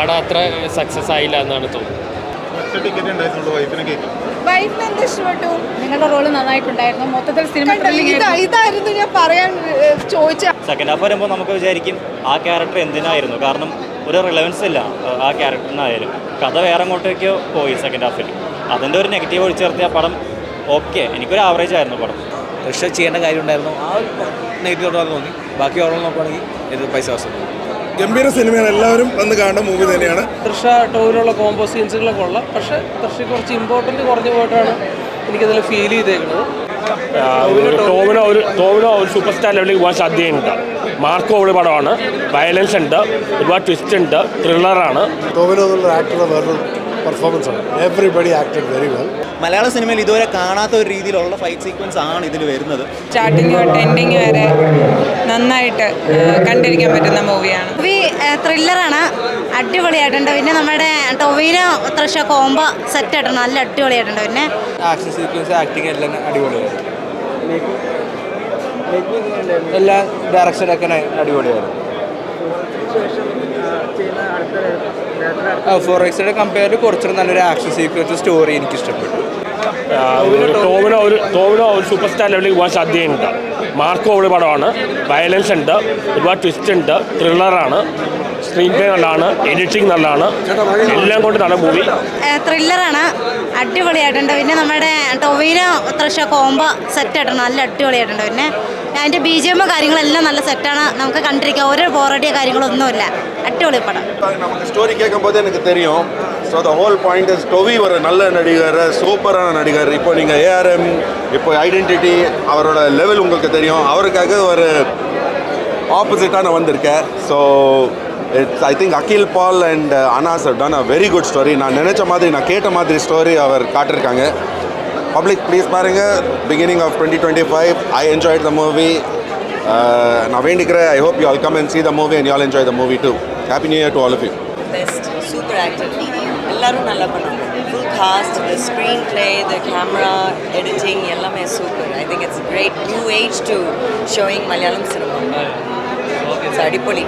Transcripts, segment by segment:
പടം അത്ര സക്സസ് ആയില്ല എന്നാണ് തോന്നുന്നത്. വൈഫിനെ എന്ത് ഇഷ്ടപ്പെട്ടു. നിങ്ങളുടെ റോൾ നന്നായിട്ടുണ്ടായിരുന്നു. മൊത്തത്തിൽ സിനിമ ഇതായിരുന്നു ഞാൻ പറയാൻ ചോദിച്ച സെക്കൻഡ് ഹാഫ് വരുമ്പോൾ നമുക്ക് വിചാരിക്കും ആ ക്യാരക്ടർ എന്തിനായിരുന്നു? കാരണം ഒരു റിലവൻസ് ഇല്ല ആ- ആ ക്യാരക്ടറിനായാലും കഥ വേറെ അങ്ങോട്ടേക്കോ പോയി സെക്കൻഡ് ഹാഫിൽ അതിന്റെ ഒരു നെഗറ്റീവ് ഒഴിച്ചു ചേർത്തിയ പടം ഓക്കെ എനിക്കൊരു ആവറേജ് ആയിരുന്നു പടം. റിഷ ചെയ്യേണ്ട കാര്യം ഉണ്ടായിരുന്നു. ആ ഒരു നെഗറ്റീവ് തോന്നി ബാക്കി ഓർമ്മ നോക്കുകയാണെങ്കിൽ ഇത് പൈസ അവസ്ഥ ഗംഭീര സിനിമയാണ് എല്ലാവരും വന്ന് കാണേണ്ട മൂവി തന്നെയാണ്. തൃഷ ടോവിലുള്ള കോംബോ സീൻസുകളൊക്കെ ഉള്ള. പക്ഷെ തൃഷ കുറച്ച് ഇമ്പോർട്ടന്റ് കുറഞ്ഞു പോയിട്ടാണ് എനിക്കതിൽ ഫീൽ ചെയ്തേക്കുന്നത്. ടോവിനോ ഒരു ടോവിനോ ഒരു സൂപ്പർ സ്റ്റാർ ലെവലിൽ പോകാൻ സാധ്യതയുണ്ട്. മാർക്കോ ഒരു പടമാണ്. വയലൻസ് ഉണ്ട്. ഒരുപാട് ട്വിസ്റ്റ് ഉണ്ട്. ത്രില്ലറാണ് ടോവിനോ എന്നുള്ള ആക്ടറുടെ വേറൊരു പെർഫോമൻസ് ആണ്. എവറിബഡി ആക്ടഡ് വെരി വെൽ മലയാള സിനിമയിൽ ഇതുവരെ കാണാത്ത ഒരു രീതിയിലുള്ള ഫൈറ്റ് സീക്വൻസ് ആണ് ഇതിൽ വരുന്നത്. സ്റ്റാർട്ടിങ് തൊട്ട് എൻഡിങ് വരെ നന്നായിട്ട് കണ്ടിരിക്കാൻ പറ്റുന്ന മൂവിയാണ് മൂവി ത്രില്ലറാണ്. അടിപൊളിയായിട്ടുണ്ട്. പിന്നെ നമ്മുടെ ടൊവിനോ ത്രഷ കോംബോ സെറ്റ് ആയിട്ടുണ്ട്. നല്ല അടിപൊളിയായിട്ടുണ്ട് പിന്നെ. ആക്ഷൻ സീക്വൻസ് ആക്ടിങ് എല്ലാം അടിപൊളിയായിരുന്നു എല്ലാ ഡയറക്ഷനൊക്കെ അടിപൊളിയായിരുന്നു ഫോർ എക്സിയുടെ കമ്പയർ കുറച്ചുകൂടെ നല്ലൊരു ആക്ഷൻ സീക്വൻസ് സ്റ്റോറി എനിക്ക് ഇഷ്ടപ്പെട്ടു ടോവിനോ ഒരു ടോവിനോ ഒരു സൂപ്പർ സ്റ്റാർ ലെവലിൽ പോകാൻ സാധ്യതയുണ്ട് മാർക്കോ ഒരു പടമാണ് വയലൻസ് ഉണ്ട്. ഒരുപാട് ട്വിസ്റ്റ് ഉണ്ട്. ത്രില്ലറാണ് സ്ക്രീൻ പ്ലേ നല്ലതാണ് എഡിറ്റിംഗ് നല്ലതാണ് എല്ലാം കൊണ്ട് നല്ല മൂവി ത്രില്ലറാണ് അടിപൊളിയായിട്ടുണ്ട് പിന്നെ നമ്മുടെ ടൊവീനോ തൃശ കോംബോ സെറ്റ് ആയിട്ടുണ്ട് നല്ല അടിപൊളിയായിട്ടുണ്ട് പിന്നെ അതിൻ്റെ ബി ജി എമ്മോ കാര്യങ്ങളെല്ലാം നല്ല സെറ്റാണ് നമുക്ക് കണ്ടിരിക്കാം ഒരു ബോറടിയോ കാര്യങ്ങളൊന്നുമില്ല അടിപൊളി പടം நமக்கு ஸ்டோரி கேட்கும் போது எனக்கு தெரியும் so the whole point is Tovi ஒரு நல்ல நடிகர் சூப்பரான நடிகர் இப்போ நீங்கள் ஏஆர்எம் இப்போ ஐடென்டிட்டி அவரோட லெவல் உங்களுக்கு தெரியும் அவருக்காக ஒரு ஆப்போசிட்டாக நான் வந்திருக்கேன் so it's I think Akhil Paul and Anas have done a very good story நான் நினச்ச மாதிரி நான் கேட்ட மாதிரி ஸ்டோரி அவர் காட்டியிருக்காங்க பப்ளிக் ப்ளீஸ் பாருங்கள் beginning of twenty twenty five I enjoyed the movie நான் வேண்டிக்கிறேன். I hope you all come and see the movie and you all enjoy the movie too happy new year to all of you best super actor எல்லாரும் நல்லா பண்ணாங்க full cast the screenplay the camera editing எல்லாமே super I think it's great new age to showing Malayalam cinema அடிப்பொலி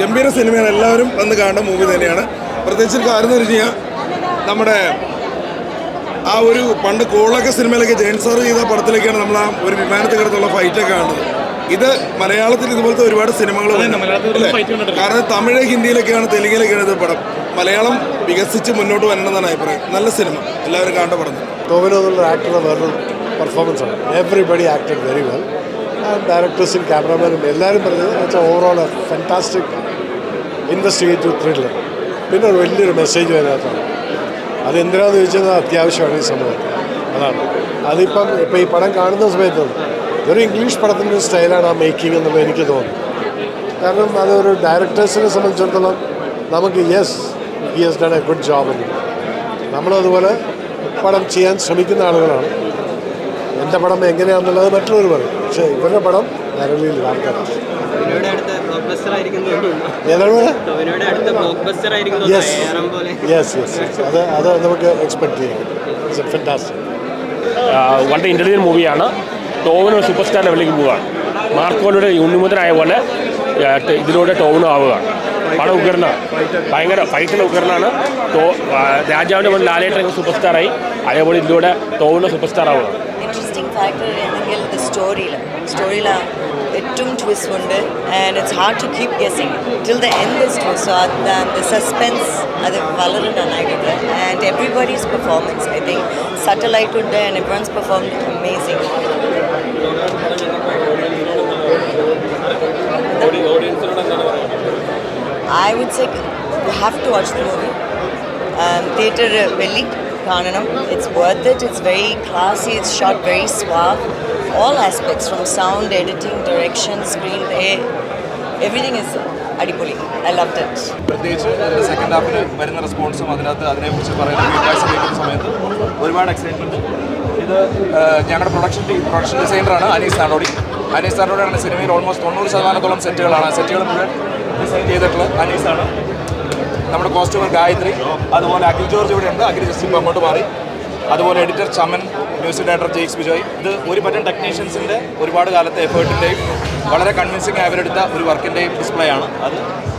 ഗംഭീര സിനിമയാണ്. എല്ലാവരും വന്ന് കാണേണ്ട movie തന്നെയാണ്. പ്രത്യേകിച്ച് കാരണം കാര്യം എന്ന് വെച്ച് കഴിഞ്ഞാൽ നമ്മുടെ ആ ഒരു പണ്ട് കോളൊക്കെ സിനിമയിലൊക്കെ ജയൻ സാർ ചെയ്ത പടത്തിലേക്കാണ് നമ്മൾ ആ ഒരു വിമാനത്തിൽ കിടന്നുള്ള ഫൈറ്റൊക്കെ കാണുന്നത്. ഇത് മലയാളത്തിൽ ഇതുപോലത്തെ ഒരുപാട് സിനിമകൾ കാരണം തമിഴ് ഹിന്ദിയിലൊക്കെയാണ് തെലുങ്കിലൊക്കെയാണ് ഇത് പടം. മലയാളം വികസിച്ച് മുന്നോട്ട് വരണമെന്നാണ് അഭിപ്രായം. നല്ല സിനിമ. എല്ലാവരും കാണേണ്ട പടം ടോവിനോ എന്നുള്ള ആക്ടറുടെ വേറൊരു പെർഫോമൻസ് ആണ്. എവറിബഡി ആക്ടഡ് വെരി വെൽ ഡയറക്ടേഴ്സും ക്യാമറമാനും എല്ലാവരും പറഞ്ഞത് ഓവറോൾ ഫാന്റാസ്റ്റിക് ഇൻവെസ്റ്റിഗേറ്റീവ് ത്രില്ലർ പിന്നെ ഒരു വലിയൊരു മെസ്സേജ് അതിനകത്താണ്. അത് എന്തിനാന്ന് ചോദിച്ചാൽ അത്യാവശ്യമാണ് ഈ സമൂഹത്തിൽ അതാണ്. അതിപ്പം ഇപ്പം ഈ പടം കാണുന്ന സമയത്ത് ഒരു ഇംഗ്ലീഷ് പടത്തിന്റെ സ്റ്റൈലാണ് ആ മേക്കിംഗ് എന്നുള്ളത് എനിക്ക് തോന്നുന്നു കാരണം അതൊരു ഡയറക്ടേഴ്സിനെ സംബന്ധിച്ചിടത്തോളം നമുക്ക് yes he has done a good job എന്ന് നമ്മളതുപോലെ പടം ചെയ്യാൻ ശ്രമിക്കുന്ന ആളുകളാണ്. എന്റെ പടം എങ്ങനെയാണെന്നുള്ളത് മറ്റുള്ളവർ പറയും. പക്ഷേ ഇവരുടെ പടം നരളിയിൽ ആൾക്കാരാണ്. അത് അത് നമുക്ക് എക്സ്പെക്ട് ചെയ്യാം. വളരെ ഇന്റലിജന്റ് മൂവിയാണ് ടോവിനോ സൂപ്പർ സ്റ്റാർ ലെവലിലേക്ക് പോവുകയാണ്. മാർക്കോയുടെ ഉണ്ണിമുതനായ പോലെ ഇതിലൂടെ ടോവിന് ആവുകയാണ്. പടം ഉഗ്രനാണ് ഭയങ്കര ഫൈറ്റിൽ ഉഗ്രനാണ്. ടോ രാജാവിന്റെ മുന്നിൽ ലാലേട്ടൻ സൂപ്പർ സ്റ്റാറായി അതേപോലെ ഇതിലൂടെ ടോവിന് സൂപ്പർ സ്റ്റാർ ആവുകയാണ് ഇൻട്രസ്റ്റിംഗ് ഫാക്ടർ സ്റ്റോറിയിൽ സ്റ്റോറിയിൽ ഏറ്റവും ട്വിസ്റ്റ് ഉണ്ട് and it's hard to keep guessing till the end is twist so അത് ദ സസ്പെൻസ് അത് വളരെ നന്നായിട്ടുണ്ട് and everybody's performance I think സട്ടലായിട്ടുണ്ട് and everyone's perform amazing I would say you have to watch the movie. Um, theatre Velli, Kananam. It's worth it. It's very classy. It's shot very suave. All aspects from sound, editing, direction, screenplay, everything is അടിപൊളി. I love it. പ്രത്യേകിച്ച് ഇതിന്റെ second ഹാഫിൽ വരുന്ന റെസ്പോൺസും അതിനകത്ത് അതിനെക്കുറിച്ച് പറയുന്ന feedbacks കേൾക്കുന്ന സമയത്ത് ഒരുപാട് എക്സൈറ്റ്മെന്റ് ഇത് ഞങ്ങളുടെ പ്രൊഡക്ഷൻ ടീം പ്രൊഡക്ഷൻ ഡിസൈനറാണ് അനീസ് നാടോടി അനീസ് നാടോടിയാണ് സിനിമയിൽ ഓൾമോസ്റ്റ് തൊണ്ണൂറ് ശതമാനത്തോളം സെറ്റുകളാണ്. സെറ്റുകൾ മുഴുവൻ ഡിസൈൻ ചെയ്തിട്ടുള്ളത് അനീസാണ് നമ്മുടെ കോസ്റ്റ്യൂമർ ഗായത്രി അതുപോലെ അഖിൽ ജോർജ് ഇവിടെ ഉണ്ട് അഖിൽ ജസ്റ്റ് അങ്ങോട്ട് മാറി. അതുപോലെ എഡിറ്റർ ചമൻ മ്യൂസിക് ഡയറക്ടർ ജെയ്സ് ബിജോയ്. ഇത് ഒരു പറ്റം ടെക്നീഷ്യൻസിന്റെ ഒരുപാട് കാലത്തെ എഫേർട്ടിന്റെയും വളരെ കൺവിൻസിങ് അവരെടുത്ത ഒരു വർക്കിന്റെയും ഡിസ്പ്ലേ ആണ്. അത്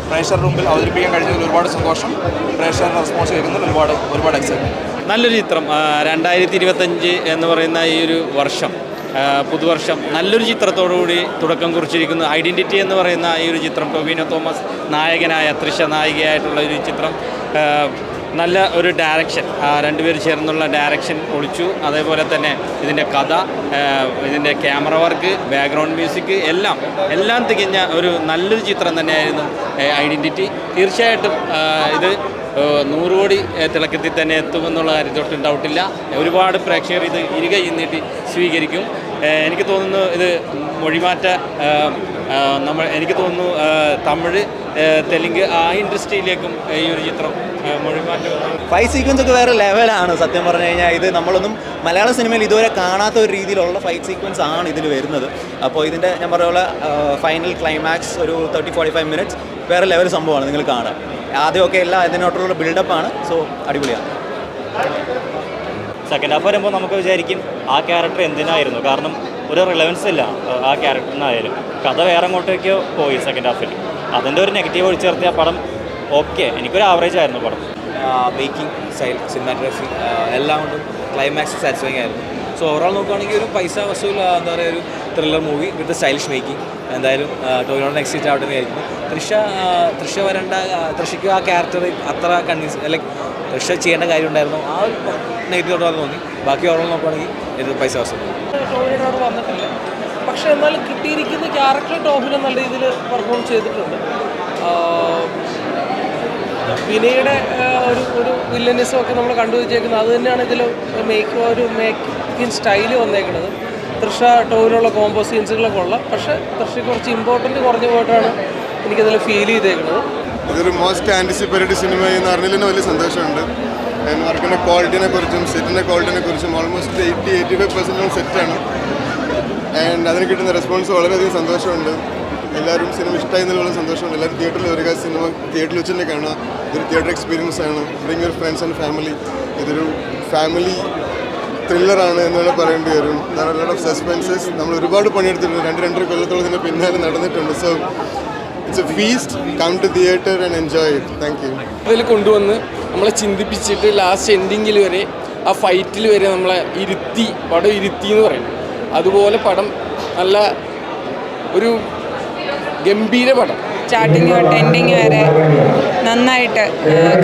പ്രേക്ഷകരുടെ റൂമിൽ അവതരിപ്പിക്കാൻ കഴിഞ്ഞതിൽ ഒരുപാട് സന്തോഷം. പ്രേക്ഷകരുടെ റെസ്പോൺസ് കേൾക്കുന്നതിൽ ഒരുപാട് ഒരുപാട് എക്സൈറ്റ് നല്ലൊരു ചിത്രം. രണ്ടായിരത്തി ഇരുപത്തഞ്ച് എന്ന് പറയുന്ന ഈ ഒരു വർഷം പുതുവർഷം നല്ലൊരു ചിത്രത്തോടുകൂടി തുടക്കം കുറിച്ചിരിക്കുന്നു. ഐഡന്റിറ്റി എന്ന് പറയുന്ന ഈ ഒരു ചിത്രം. ടൊവിനോ തോമസ് നായകനായ തൃശ നായികയായിട്ടുള്ള ഒരു ചിത്രം. നല്ല ഒരു ഡയറക്ഷൻ രണ്ടുപേർ ചേർന്നുള്ള ഡയറക്ഷൻ ഒളിച്ചു. അതേപോലെ തന്നെ ഇതിന്റെ കഥ ഇതിന്റെ ക്യാമറ വർക്ക് ബാക്ക്ഗ്രൗണ്ട് മ്യൂസിക് എല്ലാം എല്ലാം തികഞ്ഞ ഒരു നല്ലൊരു ചിത്രം തന്നെയായിരുന്നു ഐഡന്റിറ്റി തീർച്ചയായിട്ടും ഇത് നൂറ് കോടി തിളക്കത്തിൽ തന്നെ എത്തുമെന്നുള്ള കാര്യത്തോട്ടും ഡൗട്ടില്ല ഒരുപാട് പ്രേക്ഷകർ ഇത് ഇരുകൈ നീട്ടി സ്വീകരിക്കും. എനിക്ക് തോന്നുന്നു ഇത് മൊഴിമാറ്റ നമ്മൾ എനിക്ക് തോന്നുന്നു തമിഴ് തെലുങ്ക് ആ ഇൻഡസ്ട്രിയിലേക്കും ഈ ഒരു ചിത്രം മൊഴിമാറ്റം ഫൈറ്റ് സീക്വൻസ് ഒക്കെ വേറെ ലെവലാണ് സത്യം പറഞ്ഞു കഴിഞ്ഞാൽ. ഇത് നമ്മളൊന്നും മലയാള സിനിമയിൽ ഇതുവരെ കാണാത്ത ഒരു രീതിയിലുള്ള ഫൈറ്റ് സീക്വൻസ് ആണ് ഇതിൽ വരുന്നത്. അപ്പോൾ ഇതിന്റെ ഞാൻ പറഞ്ഞ പോലെ ഫൈനൽ ക്ലൈമാക്സ് ഒരു തേർട്ടി ഫോർട്ടി ഫൈവ് മിനിറ്റ്സ് വേറെ ലെവൽ സംഭവമാണ് നിങ്ങൾ കാണാം ആദ്യമൊക്കെ എല്ലാം ഇതിനോട്ടുള്ള ബിൽഡപ്പാണ് സോ അടിപൊളിയാണ്. സെക്കൻഡ് ഹാഫ് വരുമ്പോൾ നമുക്ക് വിചാരിക്കും ആ ക്യാരക്ടർ എന്തിനായിരുന്നു? കാരണം ഒരു റിലവൻസ് ഇല്ല ആ- ക്യാരക്ടറിനായാലും കഥ വേറെ അങ്ങോട്ടേക്കോ പോയി സെക്കൻഡ് ഹാഫിൽ അതിന്റെ ഒരു നെഗറ്റീവ് ഒഴിച്ചു നിർത്തിയ പടം ഓക്കെ എനിക്കൊരു ആവറേജ് ആയിരുന്നു പടം. മേക്കിംഗ് സ്റ്റൈൽ സിനിമാറ്റോഗ്രഫി എല്ലാം കൊണ്ടും ക്ലൈമാക്സ് സാറ്റിസ്ഫൈങ് ആയിരുന്നു. സോ ഓവറോൾ നോക്കുകയാണെങ്കിൽ ഒരു പൈസ വസൂല എന്താ പറയുക ഒരു thriller movie with stylish making എന്തായാലും ടോയിനോട് നെക്സ്റ്റ് ഹിറ്റ് ആവട്ടെ വിചാരിക്കുന്നു തൃഷ ആ, വരേണ്ട തൃഷയ്ക്ക് ആ ക്യാരക്ടർ അത്ര കൺവിൻസ് ലൈക്ക് തൃഷ ചെയ്യേണ്ട കാര്യം ഉണ്ടായിരുന്നു. ആ ഒരു നെഗറ്റീവ് തോന്നി. ബാക്കി ഓവറോൾ നോക്കുകയാണെങ്കിൽ ഇത് പൈസ വസൂല ടോവിനോട് വന്നിട്ടില്ല. പക്ഷെ എന്നാലും കിട്ടിയിരിക്കുന്ന ക്യാരക്ടർ ടോഫിനെ നല്ല രീതിയിൽ പെർഫോം ചെയ്തിട്ടുണ്ട്. വിനയുടെ ഒരു ഒരു വില്ലനിസം ഒക്കെ നമ്മൾ കണ്ടുപിടിച്ചേക്കുന്നത് അത് തന്നെയാണ് ഇതിൽ മേക്ക് ഒരു മേക്കിംഗ് സ്റ്റൈൽ വന്നേക്കുന്നത് തൃഷ ടോവിലുള്ള കോമ്പോ സീൻസുകളൊക്കെ ഉള്ള. പക്ഷേ തൃഷ കുറച്ച് ഇമ്പോർട്ടന്റ് കുറഞ്ഞു പോയിട്ടാണ് എനിക്കതിൽ ഫീൽ ചെയ്തേക്കുന്നത് ഇതൊരു മോസ്റ്റ് ആന്റിസിപ്പേറ്റഡ് സിനിമ എന്ന് അറിഞ്ഞതിൽ തന്നെ വലിയ സന്തോഷമുണ്ട്. വർക്കിന്റെ ക്വാളിറ്റിനെ കുറിച്ചും സെറ്റിന്റെ ക്വാളിറ്റിനെ കുറിച്ചും ഓൾമോസ്റ്റ് എയ്റ്റി എയ്റ്റി ഫൈവ് പെർസെന്റോളം സെറ്റാണ് ആൻഡ് അതിന് കിട്ടുന്ന റെസ്പോൺസ് വളരെയധികം സന്തോഷമുണ്ട്. എല്ലാവരും സിനിമ ഇഷ്ടമായി എന്നുള്ള സന്തോഷമുണ്ട്. എല്ലാവരും തിയേറ്ററിൽ വരിക സിനിമ തിയേറ്ററിൽ വെച്ച് കാണുക. ഇതൊരു തിയേറ്റർ എക്സ്പീരിയൻസ് ആണ്. Bring your friends and family ഇതൊരു ഫാമിലി ത്രില്ലറാണ് എന്ന് പറയേണ്ടി വരും. ധാരാളം ഓഫ് സസ്പെൻസസ് നമ്മൾ ഒരുപാട് പണിയെടുത്തിട്ടുണ്ട്. രണ്ട് രണ്ടര കൊല്ലത്തോളം ഇതിന്റെ പിന്നാലെ നടന്നിട്ടുണ്ട്. So it's a feast come to theatre and enjoy it thank you അതിൽ കൊണ്ടുവന്ന് നമ്മളെ ചിന്തിപ്പിച്ചിട്ട് ലാസ്റ്റ് എൻഡിങ്ങിൽ വരെ ആ ഫൈറ്റിൽ വരെ നമ്മളെ ഇരുത്തി പടം ഇരുത്തി എന്ന് പറയുന്നത് അതുപോലെ പടം നല്ല ഒരു ഗംഭീര പടം. സ്റ്റാർട്ടിങ് തൊട്ട് എൻഡിങ് വരെ. നന്നായിട്ട്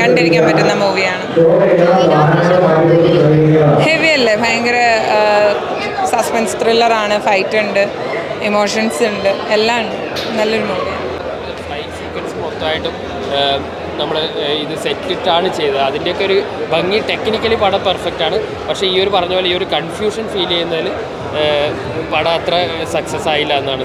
കണ്ടിരിക്കാൻ പറ്റുന്ന മൂവിയാണ്. ഹെവി അല്ലേ? ഭയങ്കര സസ്പെൻസ് ത്രില്ലറാണ് ഫൈറ്റ് ഉണ്ട് ഇമോഷൻസ് ഉണ്ട് എല്ലാം ഉണ്ട്. നല്ലൊരു മൂവിയാണ് മൊത്തമായിട്ടും നമ്മൾ ഇത് സെറ്റിട്ടാണ് ചെയ്തത്. അതിന്റെയൊക്കെ ഒരു ഭംഗി ടെക്നിക്കലി പടം പെർഫെക്റ്റ് ആണ്. പക്ഷേ ഈ ഒരു പറഞ്ഞ പോലെ ഈ ഒരു കൺഫ്യൂഷൻ ഫീൽ ചെയ്യുന്നതിൽ പടം അത്ര സക്സസ് ആയില്ല എന്നാണ്